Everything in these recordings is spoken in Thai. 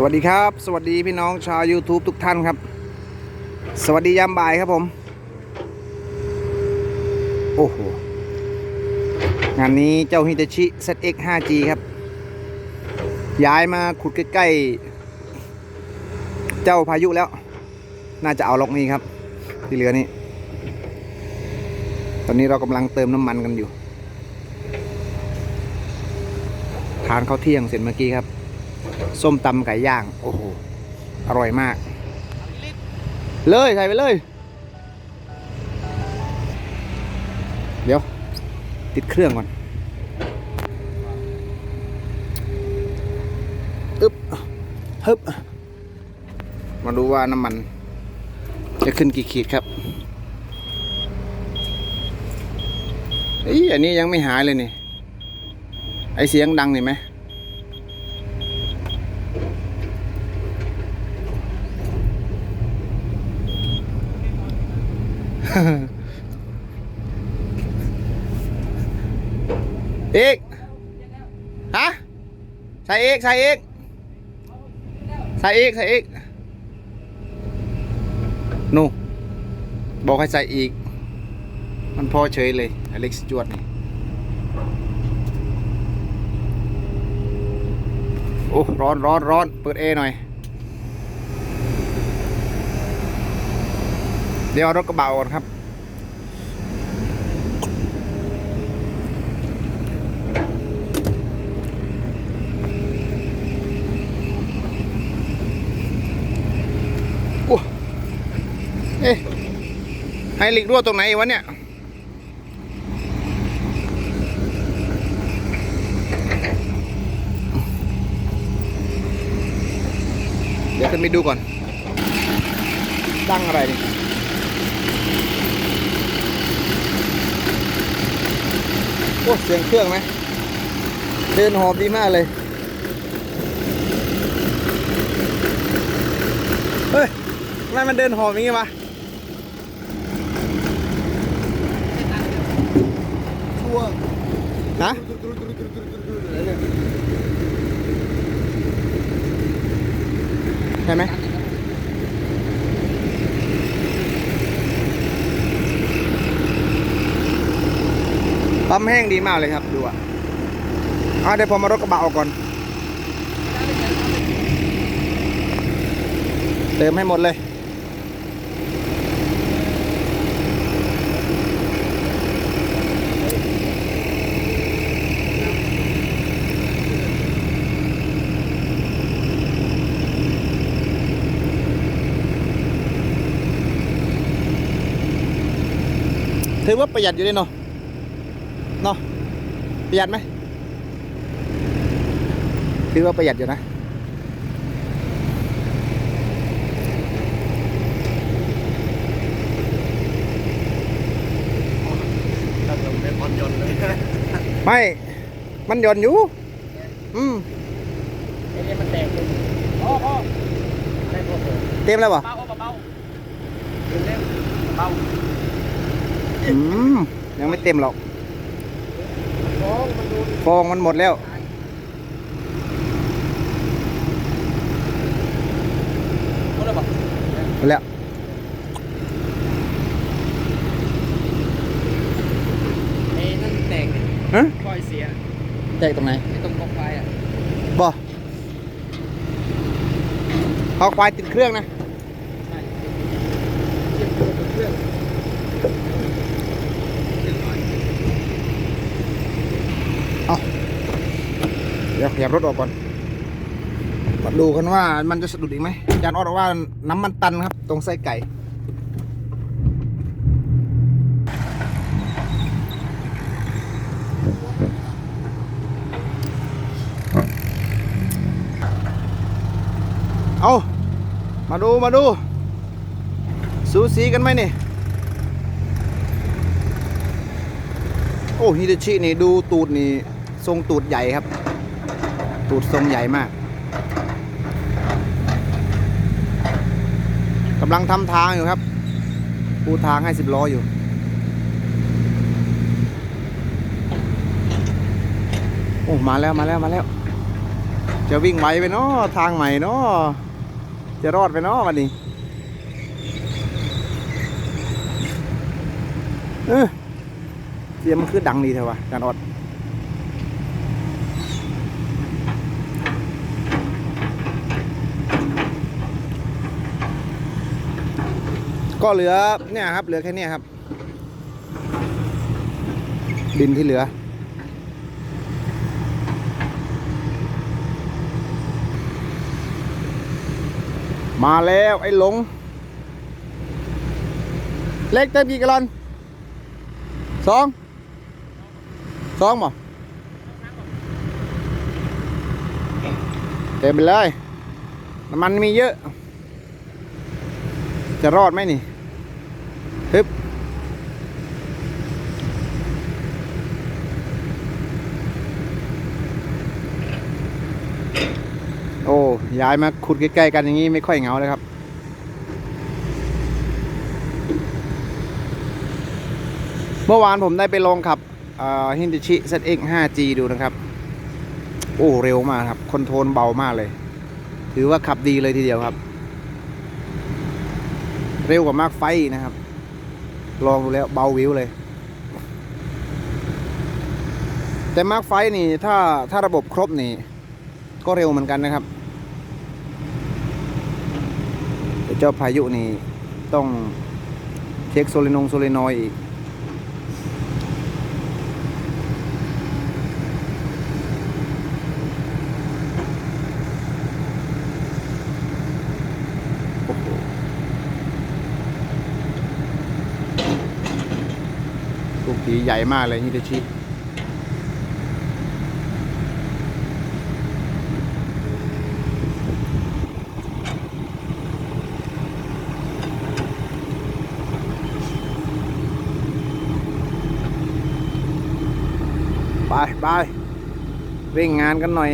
สวัสดีครับ สวัสดีพี่น้องชาว YouTube ทุกท่านครับ สวัสดียามบ่ายครับผม โอ้โห งานนี้เจ้าฮิตาชิ ZX 5G ครับ ย้ายมาขุดใกล้ๆ เจ้าพายุแล้ว น่าจะเอาล็อกนี้ครับ ที่เหลือนี้ ตอนนี้เรากำลังเติมน้ำมันกันอยู่ ทานข้าวเที่ยงเสร็จเมื่อกี้ครับ ส้มตำไก่ย่าง โอ้โห อร่อยมาก เลยใส่ไปเลย เดี๋ยว ติดเครื่องก่อนอึ๊บฮึบมาดูว่าน้ำมัน จะขึ้นกี่ขีดครับเอ้ยอันนี้ยังไม่หายเลยนี่ ไอเสียงดังนี่ไหม อีกฮะใส่อีกใส่อีกใส่อีกใส่อีกนู่บอกให้ใส่อีก มันพอเฉยเลยอเล็กซ์จวดนี่โอ้ร้อนร้อนร้อนเปิดเอหน่อย เดี๋ยวเอารถกระบะก่อนครับโอ้เอ๊ะไฮลิกรั่วตรงไหนวะเนี่ยเดี๋ยวขึ้นไปดูก่อน ตั้งอะไรนี่ อ้เสียงเครื่องไหมเดินหอบดีมากเลย เฮ้ยทำไมมันเดินหอบอย่างงี้วะชัวฮะใช่ไหม ปั๊มแห้งดีมากเลยครับดูอะอะเดี๋ยวผมมารถกระบะออกก่อน เติมให้หมดเลย ถือว่าประหยัดอยู่เลยเนาะ เนาะประหยัดไหมถือว่าประหยัดอยู่นะถ้าผมเป็นพรยนต์เลยไม่ มันหย่อนอยู่ อืมไอ้นี่มันแตกเลยพ่อพ่อได้พ่อผมเต็มแล้ววะเบาเบาเร็วเบาอืม ยังไม่เต็มหรอกฟองมันดู ฟองมันหมดแล้ว หมดแล้วปะหมดแล้วไอ้นั่นแตกเนี่ยฮะคอยเสียแตกตรงไหนไอ้ตรงกองไฟอะบ่เอาควายติดเครื่องนะ ใช่เทียบตัวกับเครื่อง เอา เดี๋ยวขยับรถออกก่อนมาดูกันว่ามันจะสะดุดอีกไหมอาจารย์ออดบอกว่าน้ำมันตันครับ ตรงไส้ไก่เอามาดูมาดู สูสีกันไหมนี่ โอ้ฮิตาชินี่ ดูตูดนี่ ทรงตูดใหญ่ครับ ตูดทรงใหญ่มากกำลังทำทางอยู่ครับปูทางให้สิบล้ออยู่ โอ้ มาแล้วมาแล้วมาแล้ว จะวิ่งไหวไปเนาะทางใหม่เนาะจะรอดไปเนาะวันนี้เออเสียงมันคือดังดีเถอะวะจานออด ก็เหลือเนี่ยครับ เหลือแค่เนี้ยครับ ดินที่เหลือ มาแล้วไอ้หลง เล็กเต็มกี่กะลอนสองสองบ่เต็มไปเลย น้ำมันมีเยอะ จะรอดไหมนี่ฮึบโอ้ ย้ายมาขุดใกล้ๆกันอย่างนี้ไม่ค่อยเหงาเลยครับ เมื่อวานผมได้ไปลองขับฮินดิชิ ZX 5G ดูนะครับ โอ้เร็วมากครับคอนโทรลเบามากเลย ถือว่าขับดีเลยทีเดียวครับ เร็วกว่ามาร์คไฟนะครับ ลองดูแล้วเบาวิวเลย แต่มาร์คไฟนี่ถ้าถ้าระบบครบนี่ ก็เร็วเหมือนกันนะครับแต่ เจ้าพายุนี่ต้องเช็คโซลินงโซลินอยอีกลูกผีใหญ่มากเลยฮิตาชิ ไปไปเร่งงานกันหน่อย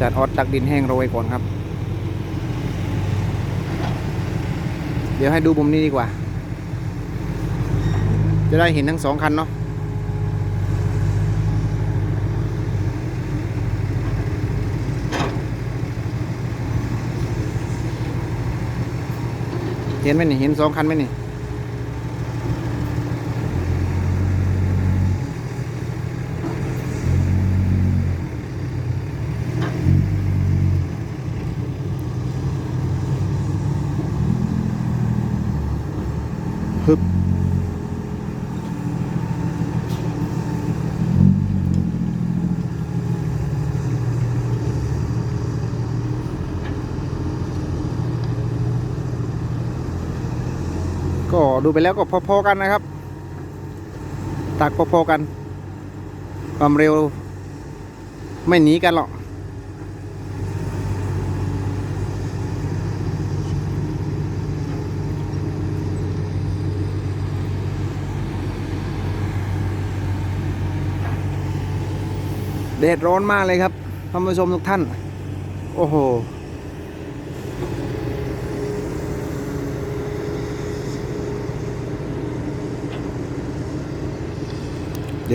จัดออดตักดินแห้งโรยก่อนครับ เดี๋ยวให้ดูมุมนี้ดีกว่า จะได้เห็นทั้งสองคันเนาะ เห็นไหมนี่ เห็นสองคันไหมนี่ ฮึบก็ ดูไปแล้วก็พอๆกันนะครับ ตักพอๆกัน ความเร็ว ไม่หนีกันหรอกแดดร้อนมากเลยครับท่านผู้ชมทุกท่าน โอ้โห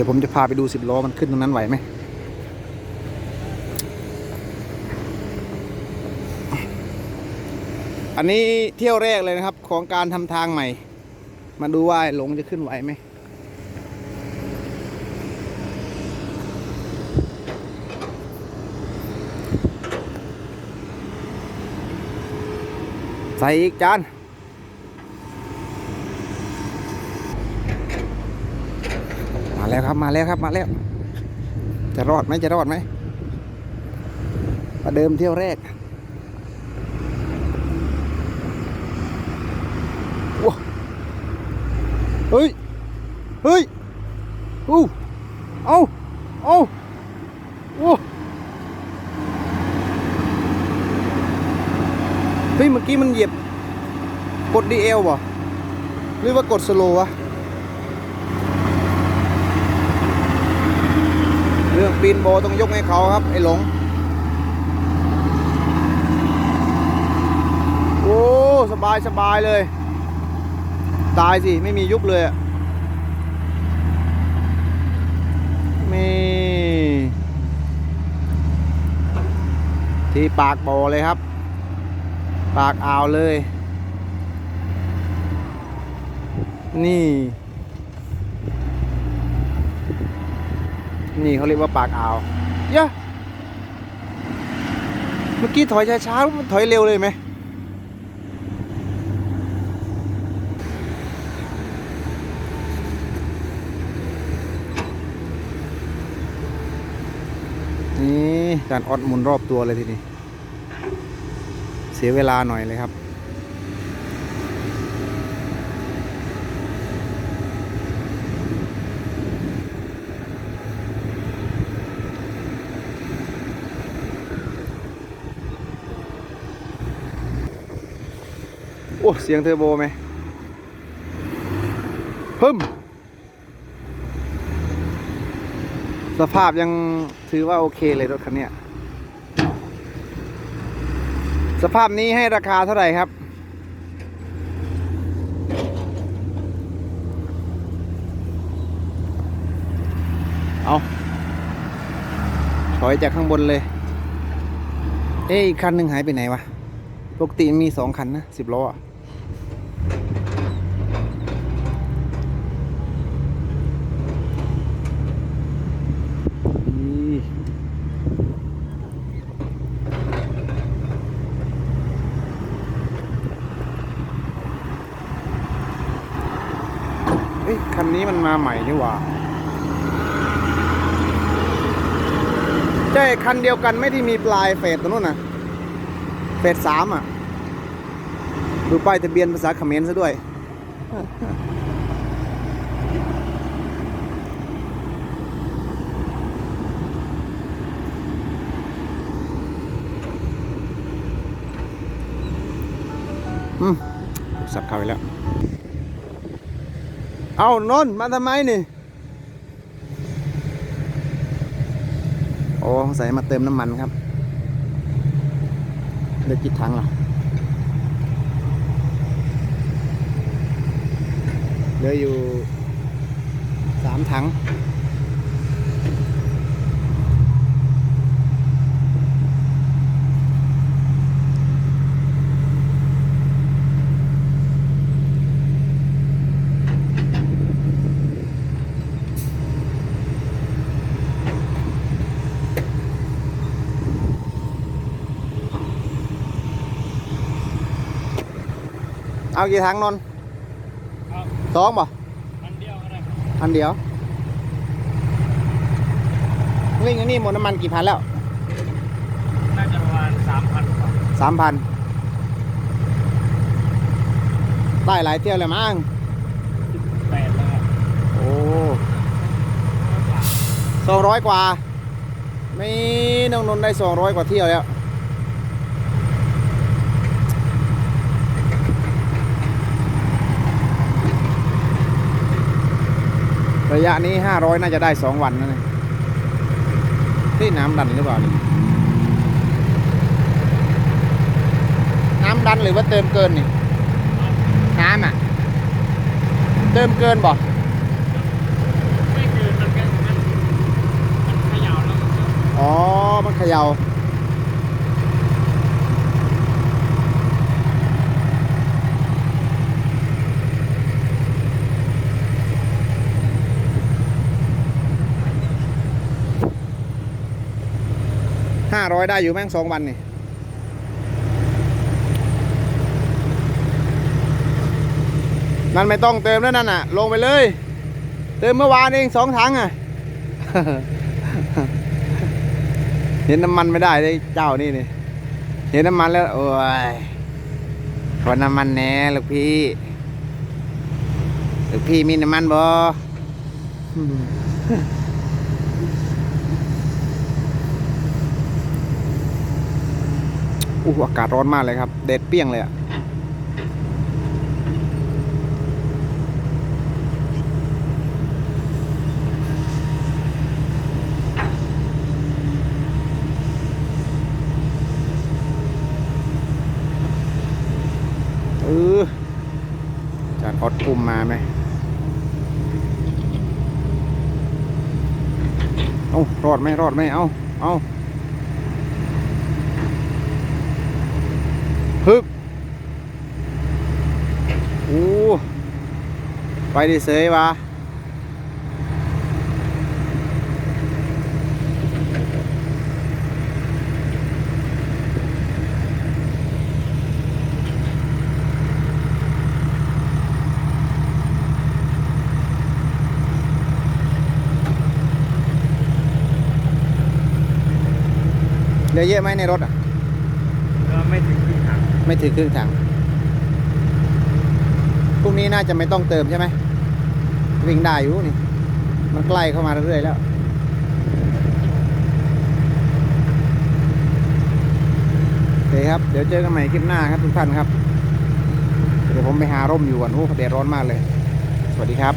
ดี๋ยวผมจะพาไปดูสิบล้อมันขึ้นตรงนั้นไหวไหมอันนี้เที่ยวแรกเลยนะครับ ของการทำทางใหม่ มาดูว่าหลงจะขึ้นไหวไหมใส่อีกจาน มา แล้วครับมาแล้วครับมาแล้ว จะรอดไหมจะรอดไหมประเดิมเที่ยวแรกว้าเฮ้ย เฮ้ยอู้เอาเอาโอ้เฮ้ยเมื่อกี้มันเหยียบ กด DL บ่หรือว่ากดสโลวะ ปีนโบต้องยกให้เขาครับ ไอ้หลง โอ้ สบายสบายเลย ตายสิ ไม่มียุบเลยอะมีที่ปากบ่อเลยครับ ปากอ่าวเลย นี่ นี่เขาเรียกว่าปากอ่าวเยอะเมื่อกี้ถอยช้าๆถอยเร็วเลยไหมนี่การออดหมุนรอบตัวเลยทีนี้ เสียเวลาหน่อยเลยครับ อ้เสียงเทอร์โบไหมพึ่มสภาพยังถือว่าโอเคเลยรถคันนี้สภาพนี้ให้ราคาเท่าไหร่ครับ เอาถอยจากข้างบนเลย เอ้ยอีกคันหนึ่งหายไปไหนวะ ปกติมีสองคันนะสิบล้ออะนี่เอ้ยคั นนี้มันมาใหม่นี่หว่าใช่คันเดียวกันไม่ที่มีปลายเฟสตัวนู้นนะเฟสสามอะ ดูป้ายทะเบียนภาษาเขมรซะด้วย อืมสับเข้าไปแล้ว เอานนมาทำไมนี่ โอ้ใส่มาเติมน้ำมันครับเหลือกี่ถังล่ะเหลืออยู่สามถัง เอากี่ถังนนท์เอาสองป่ะอันเดียวก็ได้อันเดียววิ่งอันนี้หมดน้ำมันกี่พันแล้วน่าจะประมาณสามพันกว่าสามพันได้หลายเที่ยวเลยมั้งแปดแล้วครับโอ้สองร้อยกว่า ไม่น้องนนท์ได้สองร้อยกว่าเที่ยวแล้ว ระยะนี้ห้าร้อยน่าจะได้สองวันนั่นเองที่น้ำดันหรือเปล่านี่น้ำดันหรือว่าเติมเกินนี่ น้ำอะ เติมเกินบ่ไม่คือมันก็มันมันเขย่าแล้วมันก็อ๋อ มันเขย่าห้า ร้อยได้อยู่แม่งสองวันนี่นั่นไม่ต้องเติมแล้วนั่นน่ะ ลงไปเลย เติมเมื่อวานเองสองถังอะเห็นน้ำมันไม่ได้เลยเจ้านี่นี่เห็นน้ำมันแล้ว โอ้ยขอน้ำมันแน่ลูกพี่ลูกพี่มีน้ำมันบ่ อู้อากาศร้อนมากเลยครับเด็ดเปี้ยงเลยอะเออจานออดปุ่มมาไหมเอารอดไหมรอดไหมเอาเอาฮึบโอ้ ไปดิเสยวะเหลือเยอะไหมในรถอะ ก็ไม่ถึงครึ่งทางไม่ถึงครึ่งถังพรุ่งนี้น่าจะไม่ต้องเติมใช่ไหม วิ่งได้อยู่นี่ มันใกล้เข้ามาเรื่อยๆแล้วโอเคครับ เดี๋ยวเจอกันใหม่คลิปหน้าครับทุกท่านครับ เดี๋ยวผมไปหาร่มอยู่ก่อนโอ้แดดร้อนมากเลย สวัสดีครับ